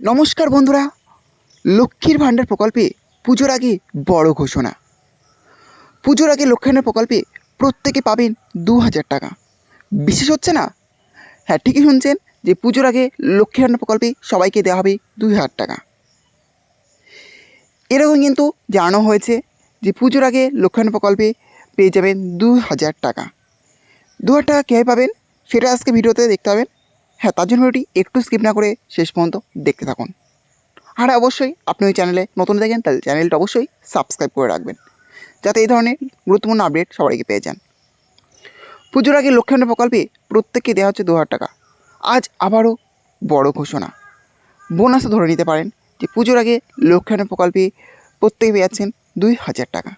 নমস্কার বন্ধুরা, লক্ষ্মীর ভাণ্ডার প্রকল্পে পুজোর আগে বড় ঘোষণা। পুজোর আগে লক্ষ্মীর প্রকল্পে প্রত্যেকে পাবেন দু হাজার টাকা। বিশেষ হচ্ছে না? হ্যাঁ ঠিকই শুনছেন যে পুজোর আগে লক্ষ্মীর ভাণ্ডার প্রকল্পে সবাইকে দেওয়া হবে দুই হাজার টাকা। এরকম কিন্তু জানানো হয়েছে যে পুজোর আগে ভাণ্ডার প্রকল্পে পেয়ে যাবেন দু হাজার টাকা। দু হাজার টাকা কীভাবে পাবেন, সেটা আজকে ভিডিওতে দেখতে পাবেন। হ্যাঁ তার জন্য ভিডিওটি একটু স্কিপ না করে শেষ পর্যন্ত দেখতে থাকুন। আর অবশ্যই আপনি ওই চ্যানেলে নতুন দেখেন, তাহলে চ্যানেলটা অবশ্যই সাবস্ক্রাইব করে রাখবেন, যাতে এই ধরনের গুরুত্বপূর্ণ আপডেট সবাইকে পেয়ে যান। পুজোর আগে লক্ষ্মীর প্রকল্পে প্রত্যেককে দেওয়া হচ্ছে দু হাজার টাকা। আজ আবারও বড় ঘোষণা। বোনাসও ধরে নিতে পারেন যে পুজোর আগে লক্ষ্মীর প্রকল্পে প্রত্যেকে পেয়ে যাচ্ছেন দুই হাজার টাকা।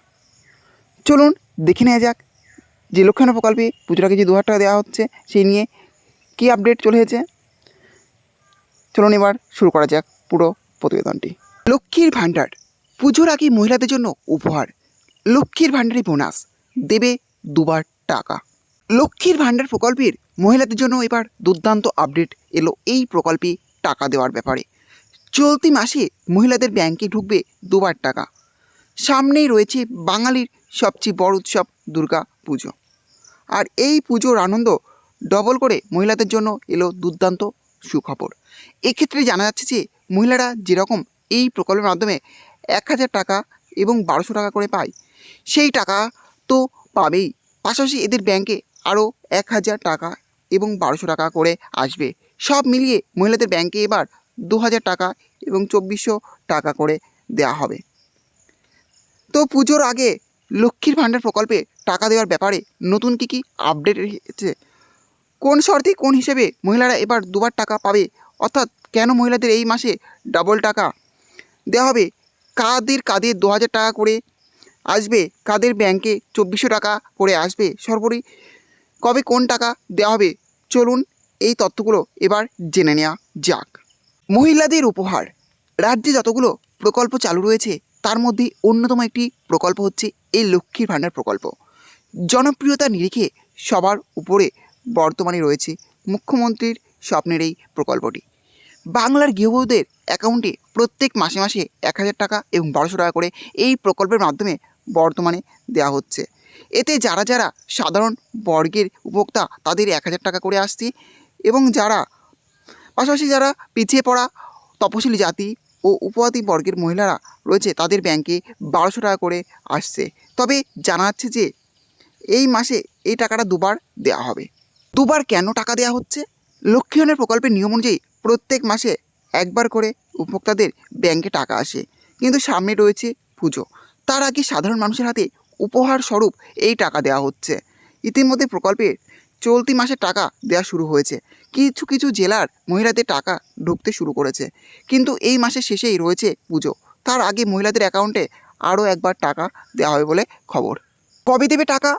চলুন দেখে নেওয়া যাক যে লক্ষ্মীর প্রকল্পে পুজোর আগে যে দু হাজার টাকা দেওয়া হচ্ছে, সেই নিয়ে কী আপডেট চলে এসেছে? চলুন এবার শুরু করা যাক পুরো প্রতিবেদনটি। লক্ষ্মীর ভাণ্ডার, পুজোর আগে মহিলাদের জন্য উপহার। লক্ষ্মীর ভাণ্ডারে বোনাস, দেবে দুবার টাকা। লক্ষ্মীর ভাণ্ডার প্রকল্পের মহিলাদের জন্য এবার দুর্দান্ত আপডেট এলো এই প্রকল্পে টাকা দেওয়ার ব্যাপারে। চলতি মাসে মহিলাদের ব্যাংকে ঢুকবে দুবার টাকা। সামনেই রয়েছে বাঙালির সবচেয়ে বড় উৎসব, দুর্গা পুজো। আর এই পুজোর আনন্দ ডবল করে মহিলাদের জন্য এলো দুর্দান্ত সুখবর। এক্ষেত্রে জানা যাচ্ছে যে, মহিলারা যেরকম এই প্রকল্পের মাধ্যমে এক হাজার টাকা এবং বারোশো টাকা করে পায়, সেই টাকা তো পাবেই। পাশাপাশি এদের ব্যাংকে আরও এক হাজার টাকা এবং বারোশো টাকা করে আসবে। সব মিলিয়ে মহিলাদের ব্যাংকে এবার দু হাজার টাকা এবং চব্বিশশো টাকা করে দেওয়া হবে। তো পুজোর আগে লক্ষ্মীর ভাণ্ডার প্রকল্পে টাকা দেওয়ার ব্যাপারে নতুন কী কী আপডেট এসেছে? কোন শর্তে কোন হিসেবে মহিলারা এবার দুবার টাকা পাবে? অর্থাৎ কেন মহিলাদের এই মাসে ডাবল টাকা দেওয়া হবে? কাদের কাদের দু হাজার টাকা করে আসবে? কাদের ব্যাংকে চব্বিশশো টাকা করে আসবে? সর্বোপরি কবে কোন টাকা দেওয়া হবে? চলুন এই তথ্যগুলো এবার জেনে নেওয়া যাক। মহিলাদের উপহার। রাজ্যে যতগুলো প্রকল্প চালু রয়েছে, তার মধ্যে অন্যতম একটি প্রকল্প হচ্ছে এই লক্ষ্মীর ভাণ্ডার প্রকল্প। জনপ্রিয়তা নিরিখে সবার উপরে বর্তমানে রয়েছে মুখ্যমন্ত্রীর স্বপ্নের এই প্রকল্পটি। বাংলার গৃহবধূদের অ্যাকাউন্টে প্রত্যেক মাসে মাসে এক হাজার টাকা এবং বারোশো টাকা করে এই প্রকল্পের মাধ্যমে বর্তমানে দেওয়া হচ্ছে। এতে যারা যারা সাধারণ বর্গের উপভোক্তা তাদের এক হাজার টাকা করে আসছে এবং যারা পাশাপাশি যারা পিছিয়ে পড়া তপশিলি জাতি ও উপজাতি বর্গের মহিলারা রয়েছে তাদের ব্যাংকে বারোশো টাকা করে আসছে। তবে জানা যাচ্ছে যে এই মাসে এই টাকাটা দুবার দেওয়া হবে। দুবার কেন টাকা দেওয়া হচ্ছে? লক্ষ্মীয়নের প্রকল্পের নিয়ম অনুযায়ী প্রত্যেক মাসে একবার করে উপভোক্তাদের ব্যাংকে টাকা আসে। কিন্তু সামনে রয়েছে পুজো। তার আগে সাধারণ মানুষের হাতে উপহার স্বরূপ এই টাকা দেওয়া হচ্ছে। ইতিমধ্যে প্রকল্পের চলতি মাসে টাকা দেওয়া শুরু হয়েছে। কিছু কিছু জেলার মহিলাদের টাকা ঢুকতে শুরু করেছে। কিন্তু এই মাসের শেষেই রয়েছে পুজো। তার আগে মহিলাদের অ্যাকাউন্টে আরও একবার টাকা দেওয়া হবে বলে খবর। কবে দেবে টাকা?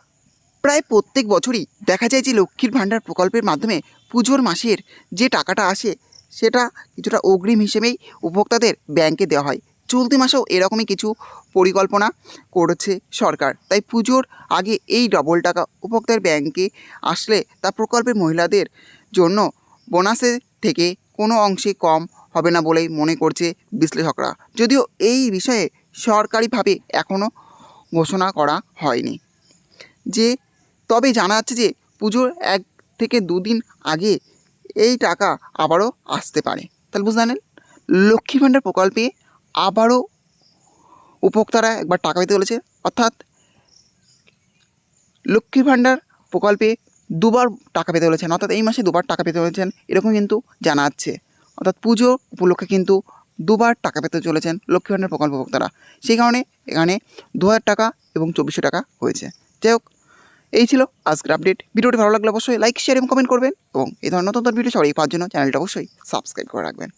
প্রায় প্রত্যেক বছরই দেখা যায় যে লক্ষ্মীর ভাণ্ডার প্রকল্পের মাধ্যমে পুজোর মাসের যে টাকাটা আসে, সেটা কিছুটা অগ্রিম হিসেবেই উপভোক্তাদের ব্যাংকে দেওয়া হয়। চলতি মাসেও এরকমই কিছু পরিকল্পনা করেছে সরকার। তাই পুজোর আগে এই ডবল টাকা উপভোক্তার ব্যাংকে আসলে তা প্রকল্পের মহিলাদের জন্য বোনাসের থেকে কোনো অংশে কম হবে না বলেই মনে করছে বিশ্লেষকরা। যদিও এই বিষয়ে সরকারিভাবে এখনও ঘোষণা করা হয়নি। যে তবে জানা যাচ্ছে যে পুজোর এক থেকে দুদিন আগে এই টাকা আবারও আসতে পারে। তাহলে বুঝতে জানেন লক্ষ্মী ভাণ্ডার প্রকল্পে আবারও উপভোক্তারা একবার টাকা পেতে চলেছে অর্থাৎ লক্ষ্মী ভাণ্ডার প্রকল্পে দুবার টাকা পেতে চলেছেন অর্থাৎ এই মাসে দুবার টাকা পেতে চলেছেন এরকম কিন্তু জানা যাচ্ছে। অর্থাৎ পুজো উপলক্ষে কিন্তু দুবার টাকা পেতে চলেছেন লক্ষ্মী ভাণ্ডার প্রকল্প ভোক্তারা সেই কারণে এখানে দু হাজার টাকা এবং চব্বিশশো টাকা হয়েছে। যাই হোক এই ছিল আজকের আপডেট ভিডিওটি ভালো লাগলে অবশ্যই লাইক শেয়ার এবং কমেন্ট করবেন। এবং এই ধরনের নতুন ভিডিও সবাই পাওয়ার জন্য চ্যানেলটা অবশ্যই সাবস্ক্রাইব করে রাখবেন।